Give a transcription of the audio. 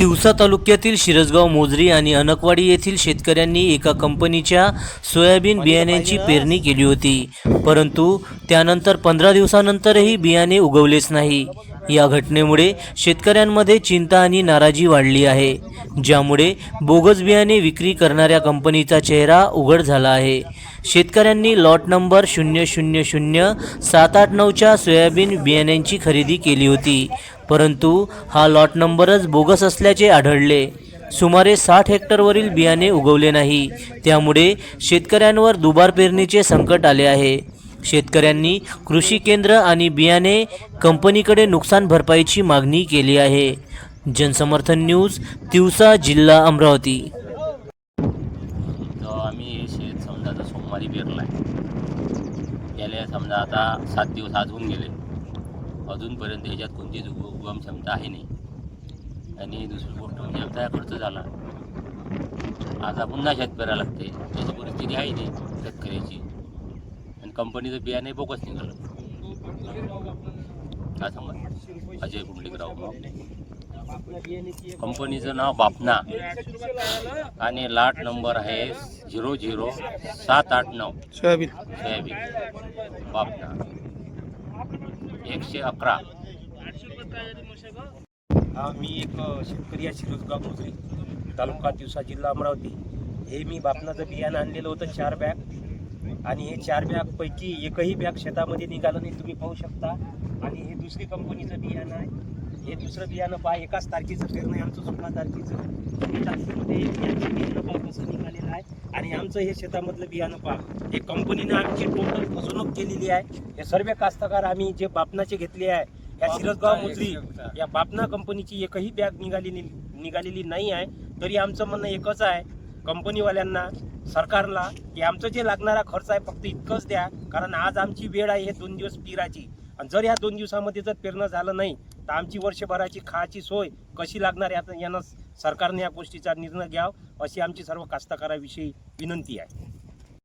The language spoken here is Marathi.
तिवसा तालुक्यातील शिरसगाव मोजरी आणि अनकवाडी येथील शेतकऱ्यांनी एका कंपनीच्या सोयाबीन बियाण्यांची पेरणी केली होती. परंतु त्यानंतर पंधरा दिवसानंतरही बियाणे उगवलेच नाही. या घटनेमुळे शेतकऱ्यांमध्ये चिंता आणि नाराजी वाढली आहे ज्यामुळे बोगस बियाणे विक्री करणाऱ्या कंपनीचा चेहरा उघड झाला आहे. शेतकऱ्यांनी लॉट नंबर शून्य शून्य शून्य सात आठ नऊच्या सोयाबीन बियाण्यांची खरेदी केली होती. परंतु हा लॉट नंबरच बोगस असल्याचे आढळले. सुमारे साठ हेक्टरवरील बियाणे उगवले नाही. त्यामुळे शेतकऱ्यांवर दुबार पेरणीचे संकट आले आहे. शेतकऱ्यांनी कृषी केंद्र आणि बियाणे कंपनीकडे नुकसान भरपाईची मागणी केली आहे. जनसमर्थन न्यूज तिवसा जिल्हा अमरावती. आम्ही शेत समजा आता सोमवारी पेरला आहे गेले समजा आता सात दिवस आज होऊन गेले. अजूनपर्यंत ह्याच्यात कोणतीच उग उगम क्षमता आहे नाही. आणि दुसरी गोष्ट म्हणजे आमचा खर्च झाला. आता पुन्हा शेत पेरायला लागते त्याची परिस्थिती आहे नाही शेतकऱ्याची. आणि कंपनीचं बियाणे बोगस निघालं. काय सांगा अजय कुंडलिकराव. कंपनीचं नाव बापना. आणि लाट नंबर आहे झिरो झिरो सात आठ नऊ. सोयाबीन. सोयाबीन. बापना. एकशे अकरा. हा मी एक शेतकरी आहे शिरोजगाव मुजरी तालुका दिवसा जिल्हा अमरावती. हे मी बापनाचं बियाणं आणलेलं होतं चार बॅग. आणि हे चार बॅगपैकी एकही बॅग शेतामध्ये निघालं नाही तुम्ही पाहू शकता. आणि हे दुसरी कंपनीचं बियाणं आहे. हे दुसरं बियाणं पहा एकाच तारखेचं पेरणं आहे आमचं सोळा तारखेचं. तारखेमध्ये यांचं बियाणं पहा कसं निघालेलं आहे. आणि आमचं हे शेतामधलं बियाणं पहा हे कंपनीनं आमची टोटल फसवणूक केलेली आहे. हे सर्व कास्तकार आम्ही जे बापनाचे घेतले आहे या शिरसगाव मुजरी या बापना कंपनीची एकही बॅग निघालेली निघालेली नाही आहे. तरी आमचं म्हणणं एकच आहे कंपनीवाल्यांना सरकारला की आमचं जे लागणारा खर्च आहे फक्त इतकंच द्या. कारण आज आमची वेळ आहे हे दोन दिवस पेराची. आणि जर या दोन दिवसामध्ये जर पेरणं झालं नाही तर आमची वर्षभराची खायची सोय कशी लागणार याचं यानं सरकारने या गोष्टीचा निर्णय घ्यावा अशी आमची सर्व कास्तकाराविषयी विनंती आहे.